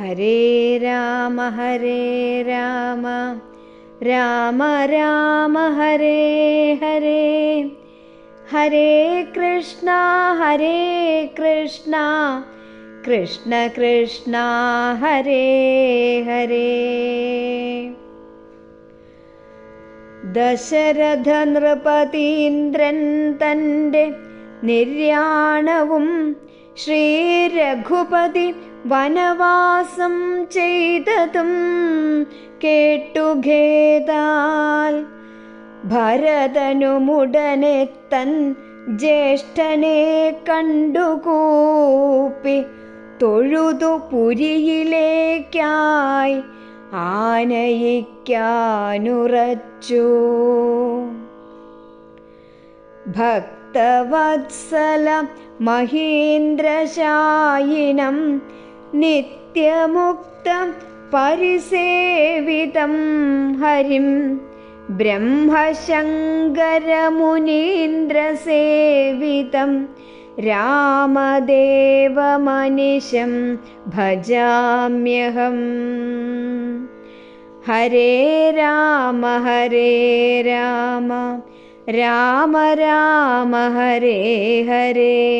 हरे राम हरे राम। राम राम हरे हरे। हरे कृष्णा हरे कृष्णा। कृष्ण कृष्णा हरे हरे। दशरथनृपतीन्द्रन् तण्डे। निर्याणवुं श्रीरघुपति वनवासं चैततुं केट्टुघेदाल् भरतनुमुडनेत्तन् ज्येष्ठने कण्डुकूपि തൊഴുതു പുരിയിലേക്കായി ആനയിക്കാനുറച്ചു ഭക്തവത്സല മഹീന്ദ്രശായിനം नित्यमुक्तं परिसेवितं हरिं ब्रह्मशङ्करमुनीन्द्रसेवितं रामदेवमनिशं भजाम्यहम् हरे राम हरे राम राम राम हरे हरे।